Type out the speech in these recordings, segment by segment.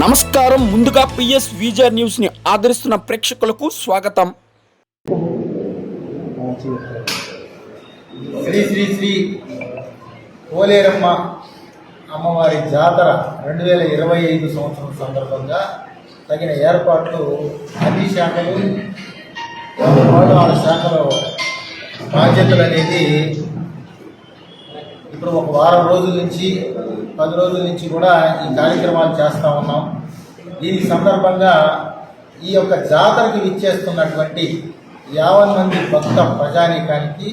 నమస్కారం. ముందుగా PS visor న్యూస్ని ఆదరిస్తున్న ప్రేక్షకులకు స్వాగతం. శ్రీ శ్రీ శ్రీ కోలేరమ్మ అమ్మవారి జాతర రెండు వేల ఇరవై ఐదు సంవత్సరం సందర్భంగా తగిన ఏర్పాట్లు అన్ని శాఖలు ఆరు వాళ్ళ శాఖలో బాధ్యతలు అనేది ఇప్పుడు ఒక వారం రోజుల నుంచి పది రోజుల నుంచి కూడా ఈ కార్యక్రమాలు చేస్తూ ఉన్నాం. దీని సందర్భంగా ఈ యొక్క జాతరకి విచ్చేస్తున్నటువంటి యావన్ మంది భక్త ప్రజానీకానికి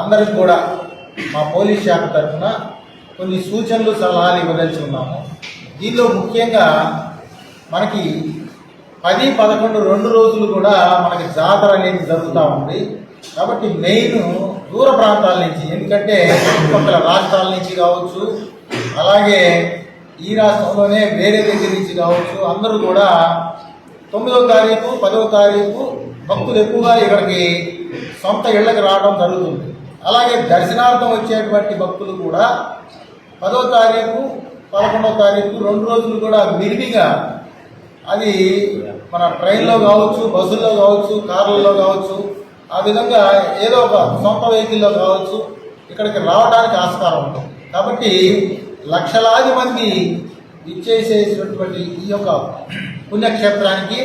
అందరికి కూడా మా పోలీస్ శాఖ తరఫున కొన్ని సూచనలు సలహాలు ఇవ్వదలిచి ఉన్నాము. దీనిలో ముఖ్యంగా మనకి పది పదకొండు రెండు రోజులు కూడా మనకి జాతర అనేది జరుగుతూ ఉంది. కాబట్టి మెయిన్ దూర ప్రాంతాల నుంచి ఎందుకంటే చుట్టుపక్కల రాష్ట్రాల నుంచి కావచ్చు అలాగే ఈ రాష్ట్రంలోనే వేరే దగ్గర నుంచి కావచ్చు అందరూ కూడా తొమ్మిదవ తారీఖు పదవ తారీఖు భక్తులు ఎక్కువగా ఇక్కడికి సొంత ఇళ్ళకి రావడం జరుగుతుంది. అలాగే దర్శనార్థం వచ్చేటువంటి భక్తులు కూడా పదవ తారీఖు పదకొండవ తారీఖు రెండు రోజులు కూడా విరివిగా అది మన ట్రైన్లో కావచ్చు బస్సుల్లో కావచ్చు కార్లలో కావచ్చు ఆ విధంగా ఏదో ఒక సొంత వెహికల్లో కావచ్చు ఇక్కడికి రావడానికి ఆస్కారం ఉంటుంది. కాబట్టి లక్షలాది మంది ఇచ్చేసేసినటువంటి ఈ యొక్క పుణ్యక్షేత్రానికి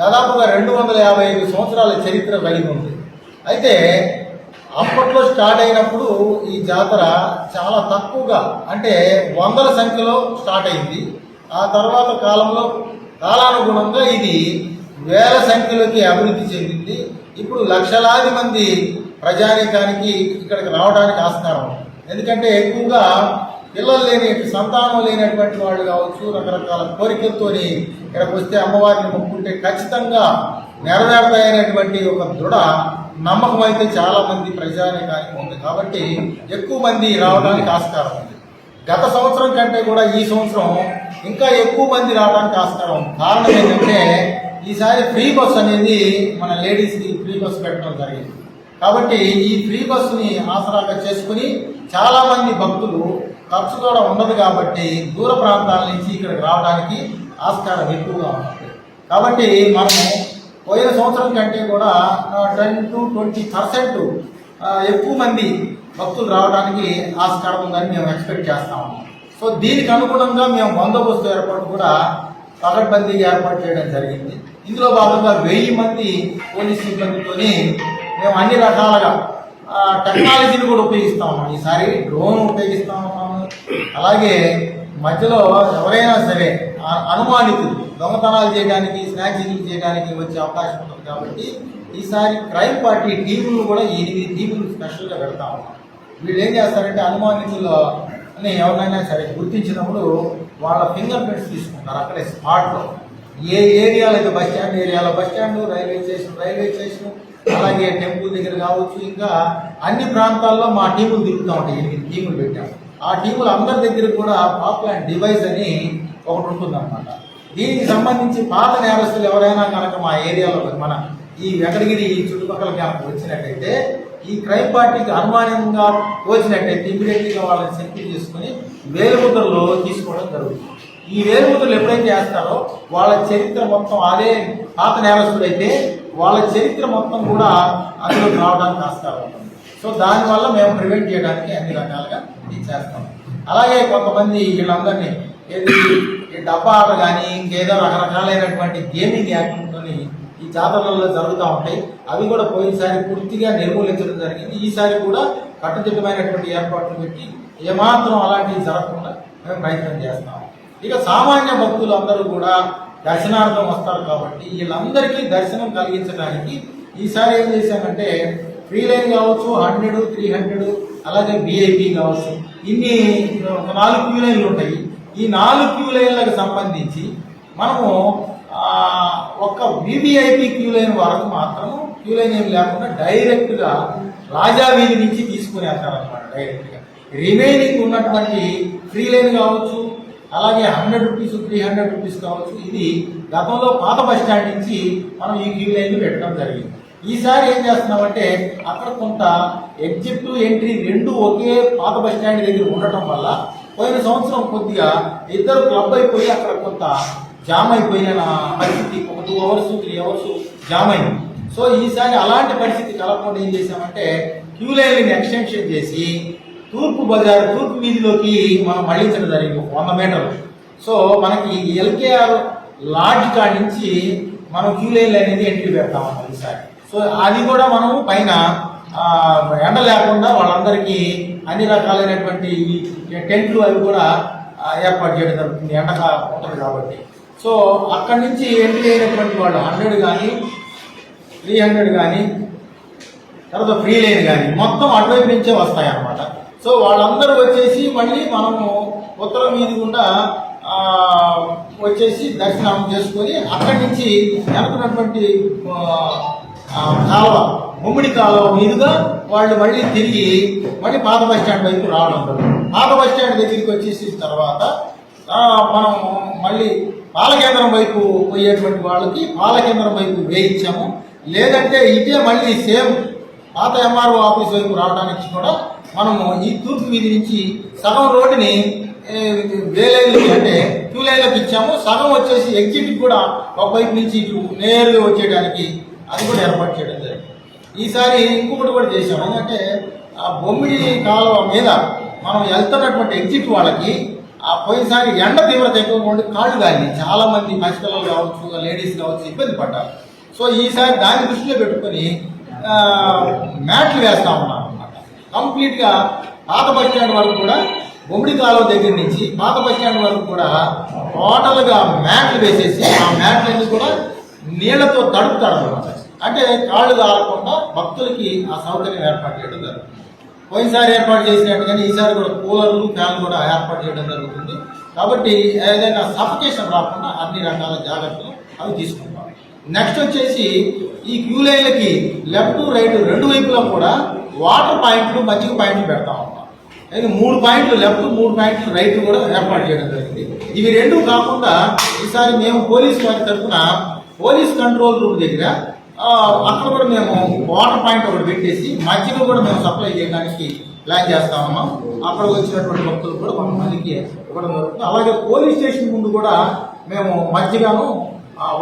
దాదాపుగా రెండు వందల యాభై ఐదు సంవత్సరాల చరిత్ర కలిగి ఉంది. అయితే అప్పట్లో స్టార్ట్ అయినప్పుడు ఈ జాతర చాలా తక్కువగా అంటే వందల సంఖ్యలో స్టార్ట్ అయింది. ఆ తర్వాత కాలంలో కాలానుగుణంగా ఇది వేల సంఖ్యలోకి అభివృద్ధి చెందింది. ఇప్పుడు లక్షలాది మంది ప్రజానీకానికి ఇక్కడికి రావడానికి ఆస్కారం. ఎందుకంటే ఎక్కువగా పిల్లలు లేని సంతానం లేనటువంటి వాళ్ళు కావచ్చు రకరకాల కోరికలతోని ఇక్కడికి వస్తే అమ్మవారిని మొక్కుంటే ఖచ్చితంగా నెరవేరుతాయనేటువంటి ఒక దృఢ నమ్మకం అయితే చాలామంది ప్రజానీకానికి ఉంది. కాబట్టి ఎక్కువ మంది రావడానికి ఆస్కారం ఉంది. గత సంవత్సరం కంటే కూడా ఈ సంవత్సరం ఇంకా ఎక్కువ మంది రావడానికి ఆస్కారం కారణం ఏంటంటే ఈసారి ఫ్రీ బస్ అనేది మన లేడీస్కి ఫ్రీ బస్ పెట్టడం జరిగింది. కాబట్టి ఈ ఫ్రీ బస్సుని ఆసరాగా చేసుకుని చాలామంది భక్తులు ఖర్చు కూడా ఉండదు కాబట్టి దూర ప్రాంతాల నుంచి ఇక్కడికి రావడానికి ఆస్కారం ఎక్కువగా ఉంటుంది. కాబట్టి మనము పోయిన సంవత్సరం కంటే కూడా టెన్ టు ట్వంటీ పర్సెంట్ ఎక్కువ మంది భక్తులు రావడానికి ఆస్కారం ఉందని మేము ఎక్స్పెక్ట్ చేస్తాము సో దీనికి అనుగుణంగా మేము బందోబస్తు ఏర్పాటు కూడా పకడ్బందీగా ఏర్పాటు చేయడం జరిగింది. ఇందులో భాగంగా వెయ్యి మంది పోలీస్ సిబ్బందితోని మేము అన్ని రకాలుగా టెక్నాలజీని కూడా ఉపయోగిస్తా ఉన్నాం. ఈసారి డ్రోన్ ఉపయోగిస్తా ఉన్నాము అలాగే మధ్యలో ఎవరైనా సరే అనుమానితులు దొంగతనాలు చేయడానికి స్నాచింగ్ చేయడానికి వచ్చే అవకాశం ఉంటుంది కాబట్టి ఈసారి క్రైమ్ పార్టీ టీములు కూడా ఎనిమిది టీములు స్పెషల్గా పెడతా ఉన్నాం. వీళ్ళు ఏం చేస్తారంటే అనుమానితులు అని ఎవరినైనా సరే గుర్తించినప్పుడు వాళ్ళ ఫింగర్ ప్రింట్స్ తీసుకుంటారు అక్కడే స్పాట్లో. ఏ ఏరియాలో అయితే బస్ స్టాండ్ ఏరియాలో. Bus stand railway station railway station అలాగే టెంపుల్ దగ్గర కావచ్చు ఇంకా అన్ని ప్రాంతాల్లో మా టీములు తిరుగుతూ ఉంటాయి. ఎనిమిది టీములు పెట్టాం. ఆ టీములు అందరి దగ్గర కూడా పాపులర్ డివైస్ అని ఒకటి ఉంటుందన్నమాట. దీనికి సంబంధించి పాత నేరస్తులు ఎవరైనా కనుక మా ఏరియాలో మన ఈ వెంకటగిరి ఈ చుట్టుపక్కల కనుక వచ్చినట్టయితే ఈ క్రైమ్ పార్టీకి అనుమానంగా వచ్చినట్టయితే ఇమీడియట్గా వాళ్ళని సెక్యూర్ చేసుకుని వేలుముద్రలో తీసుకోవడం జరుగుతుంది. ఈ వేలుముద్రలు ఎప్పుడైతే చేస్తారో వాళ్ళ చరిత్ర మొత్తం అదే పాత నేరస్తుడైతే వాళ్ళ చరిత్ర మొత్తం కూడా అందులో రావడానికి ఆస్కారం ఉంటుంది. సో దానివల్ల మేము ప్రివెంట్ చేయడానికి అన్ని రకాలుగా ఇది చేస్తాం. అలాగే కొంతమంది వీళ్ళందరినీ ఈ డబ్బా ఆట కానీ ఇంకేదో రకరకాలైనటువంటి గేమింగ్ యాక్టివిటీని జాతరలలో జరుగుతూ ఉంటాయి. అవి కూడా పోయినసారి పూర్తిగా నిర్మూలించడం జరిగింది. ఈసారి కూడా కట్టుదిట్టమైనటువంటి ఏర్పాట్లు పెట్టి ఏమాత్రం అలాంటివి జరగకుండా మేము ప్రయత్నం చేస్తాం. ఇక సామాన్య భక్తులు అందరూ కూడా దర్శనార్థం వస్తారు కాబట్టి వీళ్ళందరికీ దర్శనం కలిగించడానికి ఈసారి ఏం చేశామంటే ఫ్రీ లైన్ కావచ్చు హండ్రెడ్ త్రీ హండ్రెడ్ అలాగే బీఐపీ కావచ్చు ఇన్ని ఒక నాలుగు క్యూ లైన్లు ఉంటాయి. ఈ నాలుగు క్యూ లైన్లకు సంబంధించి మనము ఒక్క వీవీఐపీ క్యూ లైన్ వరకు మాత్రం క్యూ లైన్ ఏం లేకుండా డైరెక్ట్గా రాజా వీధి నుంచి తీసుకుని వెళ్తారనమాట డైరెక్ట్గా. రిమైనింగ్ ఉన్నటువంటి ఫ్రీ లైన్ కావచ్చు అలాగే hundred rupees three hundred rupees కావచ్చు ఇది గతంలో పాత బస్ స్టాండ్ నుంచి మనం ఈ క్యూ లైన్ పెట్టడం జరిగింది. ఈసారి ఏం చేస్తున్నామంటే అక్కడ కొంత ఎగ్జిట్ ఎంట్రీ రెండు ఒకే పాత బస్ స్టాండ్ దగ్గర ఉండటం వల్ల పోయిన సంవత్సరం కొద్దిగా ఇద్దరు క్లబ్ అయిపోయి అక్కడ కొంత జామ్ అయిపోయిన పరిస్థితి. ఒక two hours three hours jam అయింది సో ఈసారి అలాంటి పరిస్థితి కలగకుండా ఏం చేసామంటే క్యూ లైన్ ఎక్స్టెన్షన్ చేసి తూర్పు బజార్ తూర్పు వీధిలోకి మనం మళ్ళించడం జరిగింది ఒక వంద మీటర్లు. సో మనకి ఎల్కేఆర్ లాడ్జ్ కాడి నుంచి మనం క్యూ లైన్ అనేది ఎంట్రీ పెడతాం అన్నమాట ఈసారి. సో అది కూడా మనం పైన ఎండ లేకుండా వాళ్ళందరికీ అన్ని రకాలైనటువంటి ఈ టెంట్లు అవి కూడా ఏర్పాటు చేయడం జరుగుతుంది. ఎండగా ఉంటుంది కాబట్టి. సో అక్కడి నుంచి ఎంట్రీ అయినటువంటి వాళ్ళు హండ్రెడ్ కానీ త్రీ హండ్రెడ్ కానీ తర్వాత ఫ్రీ లేన్ కానీ మొత్తం అటువైపు నుంచే వస్తాయి అన్నమాట సో వాళ్ళందరూ వచ్చేసి మళ్ళీ మనము ఉత్తరం మీది గుండా వచ్చేసి దర్శనం చేసుకొని అక్కడి నుంచి వెనుకున్నటువంటి ఆ, ఉమ్మిడి కాలువ ముమ్మిడి కాలువ మీదుగా వాళ్ళు మళ్ళీ తిరిగి మళ్ళీ పాత బస్ స్టాండ్ వైపు రావడం పాత బస్ స్టాండ్ దగ్గరికి వచ్చేసిన తర్వాత మనం మళ్ళీ పాలకేంద్రం వైపు పోయేటువంటి వాళ్ళకి పాలకేంద్రం వైపు వేయించాము. లేదంటే ఇదే మళ్ళీ సేమ్ పాత ఎంఆర్ఓ ఆఫీస్ వైపు రావడానికి కూడా మనము ఈ తూర్పు వీధి నుంచి సగం రోడ్డుని వే వేలైన్లకి అంటే టూ లైన్లకు ఇచ్చాము. సగం వచ్చేసి ఎగ్జిట్ కూడా ఒక వైపు నుంచి ఇటు నేరుగా వచ్చేయడానికి అది కూడా ఏర్పాటు చేయడం జరిగింది. ఈసారి ఇంకొకటి కూడా చేశాము. ఎందుకంటే ఆ బొమ్మిడి కాలువ మీద మనం వెళ్తున్నటువంటి ఎగ్జిట్ వాళ్ళకి ఆ పోయినసారి ఎండ తీవ్రత ఎక్కువగా ఉండి కాళ్ళు కానీ చాలామంది పసిపిల్లలు కావచ్చు లేడీస్ కావచ్చు ఇబ్బంది పడ్డారు. సో ఈసారి దాన్ని దృష్టిలో పెట్టుకొని మ్యాట్లు వేస్తా ఉన్నాం అనమాట కంప్లీట్గా పాత బస్ స్టాండ్ వరకు కూడా బొమ్మిడి కాలువ దగ్గర నుంచి పాత బస్ స్టాండ్ వరకు కూడా టోటల్గా మ్యాట్లు వేసేసి ఆ మ్యాట్లన్నీ కూడా నీళ్ళతో తడుపుతాడు అనమాట అంటే కాళ్ళు కాలకుండా భక్తులకి ఆ సౌకర్యం ఏర్పాటు చేయడం జరుగుతుంది. పోయినసారి ఏర్పాటు చేసినట్టుగానే ఈసారి కూడా కూలర్లు ఫ్యాన్లు కూడా ఏర్పాటు చేయడం జరుగుతుంది. కాబట్టి ఏదైనా సఫకేషన్ రాకుండా అన్ని రకాల జాగ్రత్తలు అవి తీసుకుంటాం. నెక్స్ట్ వచ్చేసి ఈ క్యూ లైన్లకి లెఫ్ట్ రైట్ రెండు వైపులా కూడా వాటర్ పాయింట్లు మజ్జిగ పాయింట్లు పెడతా ఉంటాం అయితే మూడు పాయింట్లు లెఫ్ట్ మూడు పాయింట్లు రైట్ కూడా ఏర్పాటు చేయడం జరిగింది. ఇవి రెండు కాకుండా ఈసారి మేము పోలీస్ వారి తరఫున పోలీస్ కంట్రోల్ రూమ్ దగ్గర అక్కడ కూడా మేము వాటర్ పాయింట్ ఒకటి పెట్టేసి మజ్జిగ కూడా మేము సప్లై చేయడానికి ప్లాన్ చేస్తా ఉన్నాం. అక్కడ వచ్చినటువంటి భక్తులు కూడా కొంతమందికి ఇవ్వడం జరుగుతుంది. అలాగే పోలీస్ స్టేషన్ ముందు కూడా మేము మజ్జిగను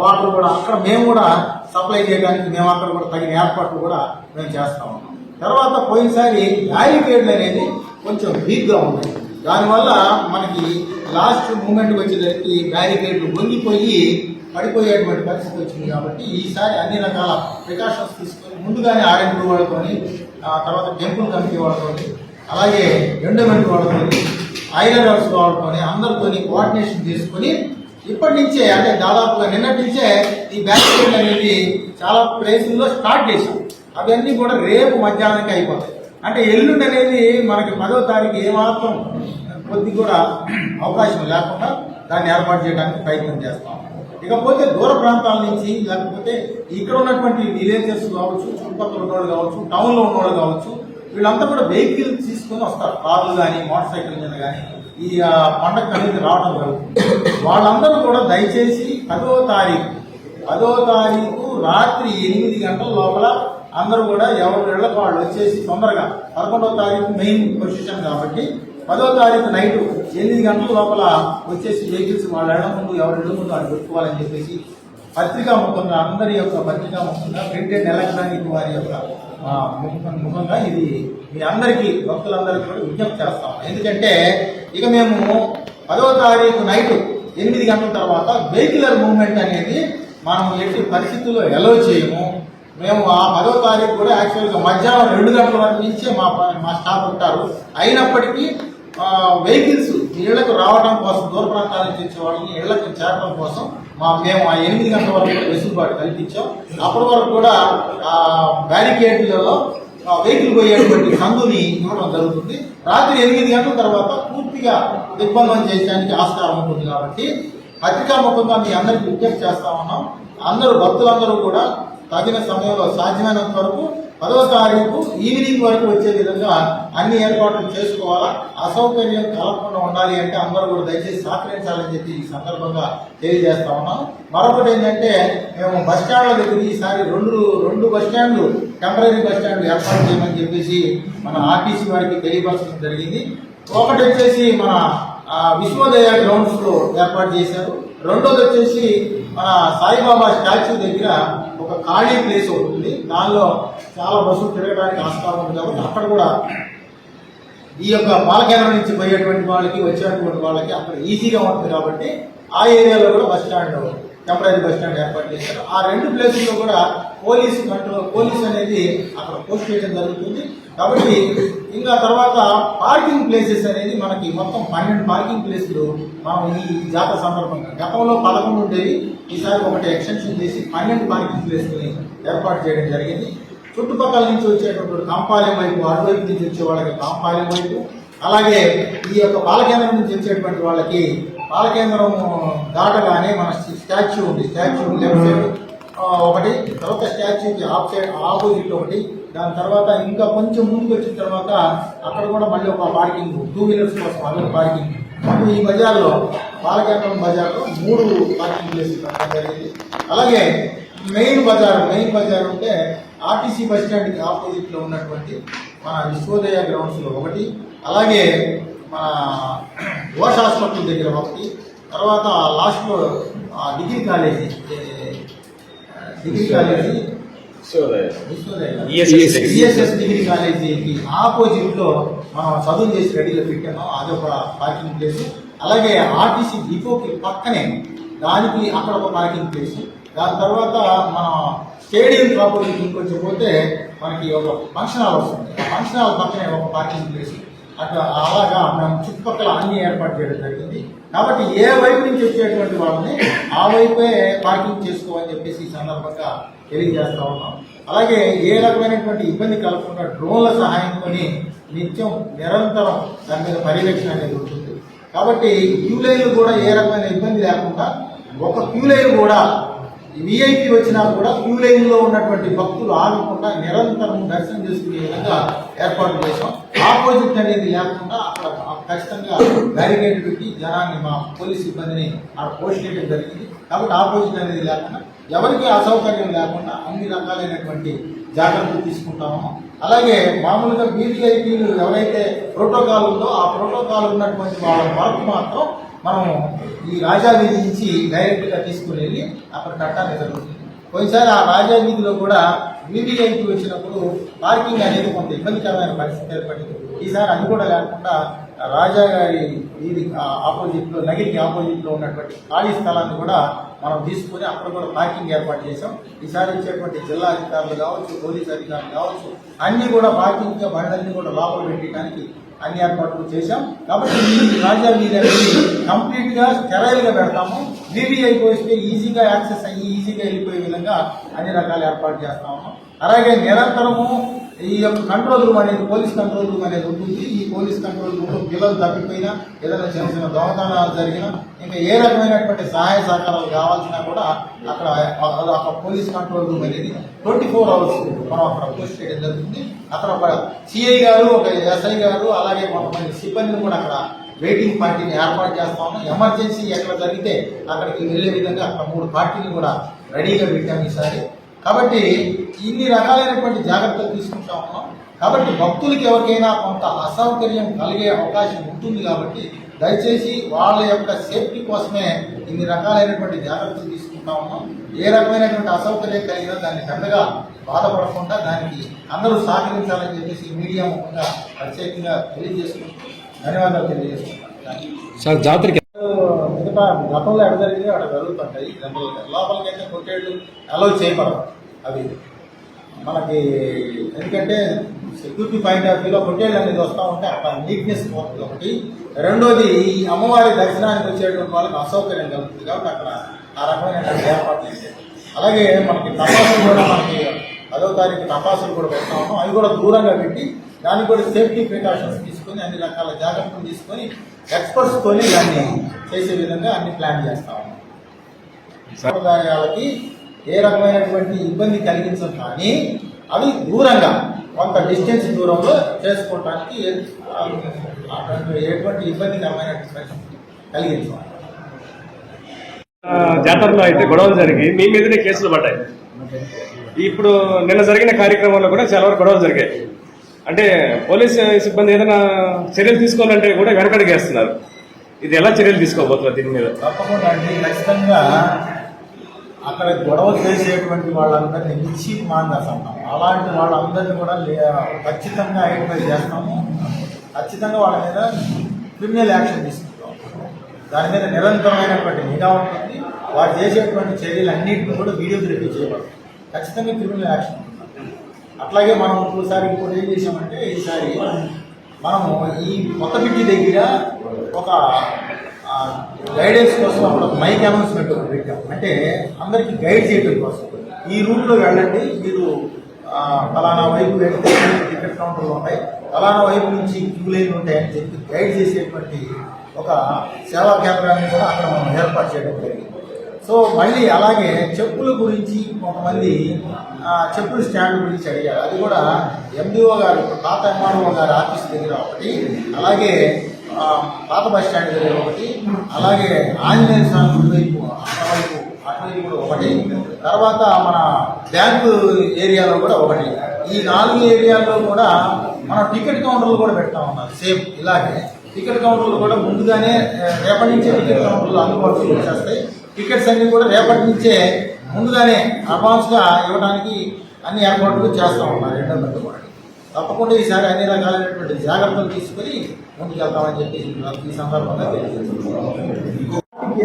వాటర్ కూడా అక్కడ మేము కూడా సప్లై చేయడానికి మేము అక్కడ కూడా తగిన ఏర్పాట్లు కూడా మేము చేస్తా ఉన్నాం. తర్వాత పోయినసారి బ్యారికేడ్లు అనేది కొంచెం వీక్గా ఉన్నాయి. దానివల్ల మనకి లాస్ట్ మూమెంట్కి వచ్చేసరికి బ్యారికేడ్లు వంగిపోయి పడిపోయేటువంటి పరిస్థితి వచ్చింది కాబట్టి ఈసారి అన్ని రకాల ప్రికాషన్స్ తీసుకొని ముందుగానే ఆర్ఎండ్ వాళ్ళతోని తర్వాత టెంపుల్ కమిటీ వాళ్ళతోని అలాగే ఎండోమెంట్ వాళ్ళతోని ఐరన్ వర్క్స్ వాళ్ళతోని అందరితోని కోఆర్డినేషన్ చేసుకొని ఇప్పటి నుంచే అంటే దాదాపుగా నిన్నటి నుంచే ఈ బ్యారికేడ్ అనేది చాలా ప్లేసుల్లో స్టార్ట్ చేశాం. అవన్నీ కూడా రేపు మధ్యాహ్నానికి అయిపోతాయి. అంటే ఎల్లుండి అనేది మనకి పదో తారీఖు ఏమాత్రం కొద్ది కూడా అవకాశం లేకుండా దాన్ని ఏర్పాటు చేయడానికి ప్రయత్నం చేస్తాం. ఇకపోతే దూర ప్రాంతాల నుంచి లేకపోతే ఇక్కడ ఉన్నటువంటి విలేజెస్ కావచ్చు చుట్టుపక్కల ఉన్నవాళ్ళు కావచ్చు టౌన్లో ఉన్నవాళ్ళు కావచ్చు వీళ్ళంతా కూడా వెహికల్ తీసుకొని వస్తారు. కార్లు కానీ మోటార్ సైకిల్ మీద కానీ ఈ పండగ అనేది రావడం జరుగుతుంది. వాళ్ళందరూ కూడా దయచేసి పదో తారీఖు పదో తారీఖు రాత్రి ఎనిమిది గంటల లోపల అందరూ కూడా ఎవరి ఇళ్ళకు వాళ్ళు వచ్చేసి తొందరగా పదకొండవ తారీఖు మెయిన్ పొజిషన్ కాబట్టి పదో తారీఖు నైట్ ఎనిమిది గంటల లోపల వచ్చేసి వెహికల్స్ వాళ్ళ ఇళ్ళ ముందు ఎవరి ముందు వాళ్ళు పెట్టుకోవాలని చెప్పేసి పత్రికా ముఖంగా అందరి యొక్క పత్రికా ముఖంగా ప్రింటెడ్ ఎలక్ట్రానిక్ వారి యొక్క ముఖంగా ఇది మీ అందరికీ భక్తులందరికీ కూడా విజ్ఞప్తి చేస్తాం ఎందుకంటే ఇక మేము పదవ తారీఖు నైట్ ఎనిమిది గంటల తర్వాత వెహికులర్ మూవ్మెంట్ అనేది మనం ఎట్టి పరిస్థితుల్లో ఎలో చేయము. మేము ఆ పదో తారీఖు కూడా యాక్చువల్గా మధ్యాహ్నం రెండు గంటల వరకు నుంచే మా మా స్టాఫ్ ఉంటారు. అయినప్పటికీ వెహికల్స్ ఇళ్ళకు రావడం కోసం దూర ప్రాంతాల నుంచి వచ్చే వాళ్ళని ఇళ్ళకు చేరడం కోసం మా మేము ఆ ఎనిమిది గంటల వరకు వెసులుబాటు కల్పించాం. అప్పటి వరకు కూడా ఆ బ్యారికేడ్లలో వెహికల్ పోయేటువంటి సందుని ఇవ్వడం జరుగుతుంది. రాత్రి ఎనిమిది గంటల తర్వాత పూర్తిగా దిగ్బంధం చేయడానికి ఆస్కారం ఉంటుంది కాబట్టి పత్రికా ముఖంగా మీ అందరికీ విజ్ఞప్తి చేస్తా ఉన్నాం. అందరూ భక్తులందరూ కూడా తగిన సమయంలో సాధ్యమైనంత వరకు పదవ తారీఖు ఈవినింగ్ వరకు వచ్చే విధంగా అన్ని ఏర్పాట్లు చేసుకోవాలా? అసౌకర్యం కలగకుండా ఉండాలి అంటే అందరూ కూడా దయచేసి సహకరించాలని చెప్పి ఈ సందర్భంగా తెలియజేస్తా ఉన్నాం. మరొకటి ఏంటంటే మేము బస్ స్టాండ్ల దగ్గర ఈసారి రెండు రెండు బస్ స్టాండ్లు టెంపరీ బస్ స్టాండ్లు ఏర్పాటు చేయమని చెప్పేసి మన ఆర్టీసీ వారికి తెలియపరచడం జరిగింది. ఒకటి వచ్చేసి మన విశ్వోదయ గ్రౌండ్స్లో ఏర్పాటు చేశారు. రెండోది వచ్చేసి మన సాయిబాబా స్టాచ్యూ దగ్గర ఒక ఖాళీ ప్లేస్ ఒకటి ఉంది. దానిలో చాలా బస్సులు తిరగడానికి ఆస్కారం ఉంది కాబట్టి అక్కడ కూడా ఈ యొక్క బాలకేంద్రం నుంచి పోయేటువంటి వాళ్ళకి వచ్చేటువంటి వాళ్ళకి అక్కడ ఈజీగా ఉంటుంది కాబట్టి ఆ ఏరియాలో కూడా bus stand temporary bus stand ఏర్పాటు చేశారు. ఆ రెండు ప్లేసుల్లో కూడా పోలీస్ కంట్రోల్ పోలీస్ అనేది అక్కడ పోస్ట్ చేయడం జరుగుతుంది. కాబట్టి ఇంకా తర్వాత పార్కింగ్ ప్లేసెస్ అనేది మనకి మొత్తం పన్నెండు పార్కింగ్ ప్లేసులు మనం ఈ జాతర సందర్భంగా గతంలో పదకొండు ఉండేవి. ఈసారి ఒకటి ఎక్స్టెన్షన్ చేసి పన్నెండు పార్కింగ్ ప్లేసులని ఏర్పాటు చేయడం జరిగింది. చుట్టుపక్కల నుంచి వచ్చేటటువంటి కాంపాలయం వైపు అటువైపు నుంచి వచ్చే వాళ్ళకి కాంపాలయం వైపు అలాగే ఈ యొక్క పాలకేంద్రం నుంచి వచ్చేటువంటి వాళ్ళకి బాలకేంద్రం దాటగానే మన స్టాచ్యూ ఉంది. స్టాచ్యూ లెఫ్ట్ సైడ్ ఒకటి తర్వాత స్టాచ్యూకి ఆఫ్ సైడ్ ఆపోజిట్ ఒకటి. దాని తర్వాత ఇంకా కొంచెం ముందుకు వచ్చిన తర్వాత అక్కడ కూడా మళ్ళీ ఒక పార్కింగ్ టూ వీలర్స్ కోసం అదొక పార్కింగ్. అప్పుడు ఈ బజార్లో పాలకేంద్రం బజార్లో మూడు పార్కింగ్ ప్లేసులు పెట్టడం జరిగింది. అలాగే మెయిన్ బజార్ మెయిన్ బజార్ ఉంటే ఆర్టీసీ బస్ స్టాండ్కి ఆపోజిట్లో ఉన్నటువంటి మన విశ్వోదయ గ్రౌండ్స్లో ఒకటి. అలాగే మన ఓష్ హాస్పిటల్ దగ్గర ఒకటి. తర్వాత లాస్ట్లో ఆ degree college degree college. E S S degree. కాలేజీకి ఆపోజిట్లో మనం చదువు చేసి రెడీలో పెట్టాము. అదొక పార్కింగ్ ప్లేస్. అలాగే ఆర్టీసీ డిపోకి పక్కనే దానికి అక్కడ ఒక పార్కింగ్ ప్లేస్. దాని తర్వాత మన స్టేడియం ప్రాపర్టీకి ఇంకొంచెం పోతే మనకి ఒక ఫంక్షన్ హాల్ వస్తుంది. ఆ ఫంక్షన్ హాల్ పక్కనే ఒక పార్కింగ్ ప్లేస్. అట్లా అలాగా మేము చుట్టుపక్కల అన్ని ఏర్పాటు చేయడం జరిగింది. కాబట్టి ఏ వైపు నుంచి వచ్చేటువంటి వాళ్ళని ఆ వైపే పార్కింగ్ చేసుకోమని చెప్పేసి ఈ సందర్భంగా తెలియజేస్తా ఉన్నాం. అలాగే ఏ రకమైనటువంటి ఇబ్బంది కలగకుండా డ్రోన్ల సహాయంతో నిత్యం నిరంతరం దాని మీద పర్యవేక్షణ అనేది ఉంటుంది. కాబట్టి క్యూ లైన్లు కూడా ఏ రకమైన ఇబ్బంది లేకుండా ఒక క్యూ లైన్ కూడా విఐపి వచ్చినా కూడా క్యూ లైన్లో ఉన్నటువంటి భక్తులు ఆగకుండా నిరంతరం దర్శనం చేసుకునే విధంగా ఏర్పాటు చేశాం. ఆపోజిట్ అనేది లేకుండా అక్కడ ఖచ్చితంగా బ్యారికేడ్ పెట్టి జనాన్ని మా పోలీస్ సిబ్బందిని అక్కడ పోస్ట్ చేయడం జరిగింది. కాబట్టి ఆపోజిట్ అనేది లేకుండా ఎవరికి అసౌకర్యం లేకుండా అన్ని రకాలైనటువంటి జాగ్రత్తలు తీసుకుంటాము. అలాగే మామూలుగా బీవీఐపీలు ఎవరైతే ప్రోటోకాల్ ఉందో ఆ ప్రోటోకాల్ ఉన్నటువంటి వాళ్ళ వరకు మాత్రం మనం ఈ రాజా వీధి నుంచి డైరెక్ట్గా తీసుకుని వెళ్ళి అక్కడ కట్టడానికి జరుగుతుంది కొన్నిసారి ఆ రాజా వీధిలో కూడా వీవీఐకి వచ్చినప్పుడు పార్కింగ్ అనేది కొంత ఇబ్బందికరమైన పరిస్థితి ఏర్పడింది. ఈసారి అది కూడా లేకుండా రాజా గారి వీధి ఆపోజిట్లో నగిరికి ఆపోజిట్లో ఉన్నటువంటి ఖాళీ స్థలాన్ని కూడా మనం తీసుకుని అక్కడ కూడా పార్కింగ్ ఏర్పాటు చేసాం ఈసారి వచ్చేటువంటి జిల్లా అధికారులు కావచ్చు పోలీస్ అధికారులు కావచ్చు అన్నీ కూడా పార్కింగ్ బండ్లన్నీ కూడా లోపల పెట్టడానికి అన్ని ఏర్పాట్లు చేశాం. కాబట్టి ఈ రాజా కంప్లీట్గా అనేది కంప్లీట్ పెడతాము. వీవీఐ వస్తే ఈజీగా యాక్సెస్ అయ్యి ఈజీగా వెళ్ళిపోయే విధంగా అన్ని రకాల ఏర్పాటు చేస్తాము అలాగే నిరంతరము ఈ యొక్క కంట్రోల్ రూమ్ అనేది పోలీస్ కంట్రోల్ రూమ్ అనేది ఉంటుంది. ఈ పోలీస్ కంట్రోల్ రూమ్లో పిల్లలు తప్పిపోయినా ఏదైనా చిన్న చిన్న దొంగతనాలు జరిగినా ఇంకా ఏ రకమైనటువంటి సహాయ సహకారాలు కావాల్సినా కూడా అక్కడ అక్కడ పోలీస్ కంట్రోల్ రూమ్ అనేది ట్వంటీ ఫోర్ అవర్స్ మనం అక్కడ పోస్ట్ చేయడం జరుగుతుంది. అక్కడ ఒక సిఐ గారు ఒక ఎస్ఐ గారు అలాగే కొంతమంది సిబ్బందిని కూడా అక్కడ వెయిటింగ్ పార్టీని ఏర్పాటు చేస్తాము ఎమర్జెన్సీ ఎక్కడ జరిగితే అక్కడికి వెళ్ళే విధంగా అక్కడ మూడు పార్టీలు కూడా రెడీగా పెట్టాము ఈసారి. కాబట్టి ఇన్ని రకాలైనటువంటి జాగ్రత్తలు తీసుకుంటా ఉన్నాం. కాబట్టి భక్తులకి ఎవరికైనా కొంత అసౌకర్యం కలిగే అవకాశం ఉంటుంది కాబట్టి దయచేసి వాళ్ళ యొక్క సేఫ్టీ కోసమే ఇన్ని రకాలైనటువంటి జాగ్రత్తలు తీసుకుంటా ఉన్నాం. ఏ రకమైనటువంటి అసౌకర్యం కలిగినా దాన్ని పెద్దగా బాధపడకుండా దానికి అందరూ సహకరించాలని చెప్పేసి మీడియా ముఖంగా ప్రత్యేకంగా తెలియజేసుకుంటూ ధన్యవాదాలు తెలియజేస్తున్నాం సార్ జాతరకి మిగతా గతంలో ఎక్కడ జరిగింది అక్కడ జరుగుతుంటాయి. జనరల్గా లోపలికి అయితే కొట్టేళ్ళు అలౌ చేయబడదు అవి మనకి ఎందుకంటే సెక్యూరిటీ పాయింట్ ఆఫ్ వ్యూలో కొట్టేళ్ళు అనేది వస్తూ ఉంటే అక్కడ నీట్నెస్ పోతుంది ఒకటి. రెండోది ఈ అమ్మవారి దర్శనానికి వచ్చేటువంటి వాళ్ళకి అసౌకర్యం కలుగుతుంది కాబట్టి అక్కడ ఆ రకమైన ఏర్పాట్లు అలాగే మనకి తపాసులు కూడా మనకి పదో తారీఖు తపాసులు కూడా పెడతా ఉన్నాం. అవి కూడా దూరంగా పెట్టి దానికి కూడా సేఫ్టీ ప్రికాషన్స్ తీసుకొని అన్ని రకాల జాగ్రత్తలు తీసుకొని ఎక్స్పర్ట్స్ తోని దాన్ని చేసే విధంగా అన్ని ప్లాన్ చేస్తా ఉన్నాం. సంప్రదాయాలకి ఏ రకమైనటువంటి ఇబ్బంది కలిగించదు కానీ అవి దూరంగా కొంత డిస్టెన్స్ దూరంలో అటువంటి ఎటువంటి ఇబ్బందికరమైనటువంటి పరిస్థితి కలిగించాలి జాతరలో అయితే గొడవలు జరిగి మీ మీదనే కేసులు పడ్డాయి. ఇప్పుడు నిన్న జరిగిన కార్యక్రమంలో కూడా చాలా వరకు గొడవలు జరిగాయి. అంటే పోలీస్ సిబ్బంది ఏదైనా చర్యలు తీసుకోవాలంటే కూడా వెనకడిగేస్తున్నారు ఇది ఎలా చర్యలు తీసుకోబోతున్నారు దీని మీద? తప్పకుండా అండి. ఖచ్చితంగా అక్కడ గొడవ చేసేటువంటి వాళ్ళందరినీ ఇచ్చి మాందాస్తాం అలాంటి వాళ్ళందరినీ కూడా లే- ఖచ్చితంగా ఐడెంటిఫై చేస్తాము ఖచ్చితంగా వాళ్ళ మీద క్రిమినల్ యాక్షన్ తీసుకుంటాం. దాని మీద నిరంతరమైనటువంటి నిఘా ఉంటుంది. వారు చేసేటువంటి చర్యలన్నింటినీ కూడా వీడియోగ్రఫీ చేయబడతాం ఖచ్చితంగా క్రిమినల్ యాక్షన్ ఉంటుంది. అట్లాగే మనం ఇంకోసారి ఇంకోటి ఏం చేసామంటే ఈసారి మనము ఈ కొత్త బిడ్డి దగ్గర ఒక గైడెన్స్ కోసం అక్కడ మైక్ అనౌన్స్మెంట్ ఒకటి పెట్టాం. అంటే అందరికీ గైడ్ చేయడం కోసం. ఈ రూట్లో వెళ్ళండి. మీరు ఫలానా వైపు వెళ్తే టికెట్ కౌంటర్లు ఉంటాయి. ఫలానా వైపు నుంచి క్యూ లైన్ ఉంటాయని చెప్పి గైడ్ చేసేటువంటి ఒక సేవా కేంద్రాన్ని కూడా అక్కడ మనం ఏర్పాటు చేయడం జరిగింది. సో మళ్ళీ అలాగే చెప్పుల గురించి కొంతమంది చెప్పుల స్టాండ్ గురించి అడిగారు. అది కూడా ఎండిఓ గారు పాత ఎంఆర్ఓ గారి ఆఫీస్ దగ్గర ఒకటి అలాగే పాత బస్ స్టాండ్ దగ్గర ఒకటి అలాగే ఆంజనేయ స్వామి వైపు అటువైపు అటువైపు కూడా ఒకటి తర్వాత మన బ్యాంకు ఏరియాలో కూడా ఒకటి. ఈ నాలుగు ఏరియాల్లో కూడా మనం టికెట్ కౌంటర్లు కూడా పెడతా ఉన్నారు సేమ్ ఇలాగే. టికెట్ కౌంటర్లు కూడా ముందుగానే రేపటి నుంచే టికెట్ కౌంటర్లు అందుబాటులోకి వచ్చేస్తాయి. టికెట్స్ అన్ని కూడా రేపటి నుంచే ముందుగానే అడ్వాన్స్గా ఇవ్వడానికి అన్ని ఏర్పాట్లు చేస్తూ ఉన్నారు ఎండర్మెంట్ కూడా. తప్పకుండా ఈసారి అన్ని రకాలైనటువంటి జాగ్రత్తలు తీసుకొని ముందుకెళ్తామని చెప్పి ఈ సందర్భంగా తెలియజేస్తున్నాం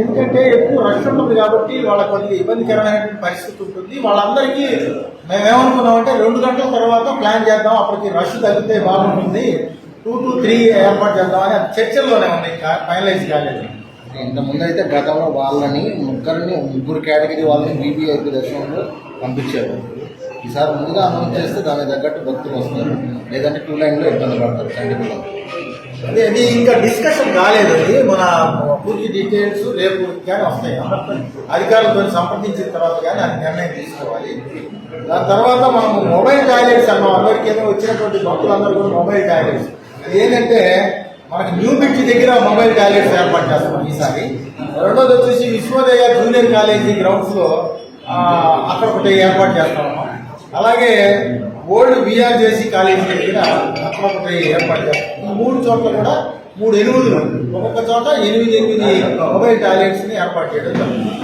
ఎందుకంటే ఎక్కువ రష్ ఉంటుంది కాబట్టి వాళ్ళకి కొద్దిగా ఇబ్బందికరమైనటువంటి పరిస్థితి ఉంటుంది. వాళ్ళందరికీ మేమేమనుకున్నామంటే రెండు గంటల తర్వాత ప్లాన్ చేద్దాం అప్పటికి రష్ తగ్గితే బాగుంటుంది. టూ టు త్రీ ఏర్పాటు చేద్దామని చర్చల్లోనే ఉన్నాయి ఫైనలైజ్ కాలేదు. ఇంతకుముందు అయితే గతంలో వాళ్ళని ముగ్గురిని ముగ్గురు కేటగిరీ వాళ్ళని బీబీఐపీ దర్శనంలో పంపించారు. ఈసారి ముందుగా అనౌన్స్ చేస్తే దానికి తగ్గట్టు భక్తులు వస్తారు. లేదంటే టూ లైన్లో ఇబ్బంది పడతారు చండి అదే అది ఇంకా డిస్కషన్ కాలేదు. అది మన పూర్తి డీటెయిల్స్ రేపు కానీ వస్తాయి. అధికారులతో సంప్రదించిన తర్వాత కానీ అది నిర్ణయం తీసుకోవాలి. దాని తర్వాత మనం మొబైల్ టాయిలెట్స్ అన్నాం. అందరికీ వచ్చినటువంటి భక్తులందరూ కూడా మొబైల్ టాయిలెట్స్. అది ఏంటంటే మనకి న్యూ బిడ్జ్ దగ్గర మొబైల్ టాయిలెట్స్ ఏర్పాటు చేస్తున్నాం ఈసారి. రెండోది వచ్చేసి విశ్వోదయ జూనియర్ కాలేజీ గ్రౌండ్స్లో అక్కడ ఒకటి ఏర్పాటు చేస్తాం అలాగే ఓల్డ్ విఆర్జేసి కాలేజీ దగ్గర అక్కడ ఒకటి ఏర్పాటు చేస్తాం ఈ మూడు చోట్ల కూడా మూడు ఎనిమిది ఒక్కొక్క చోట ఎనిమిది ఎనిమిది మొబైల్ టాయిలెట్స్ని ఏర్పాటు చేయడం జరుగుతుంది.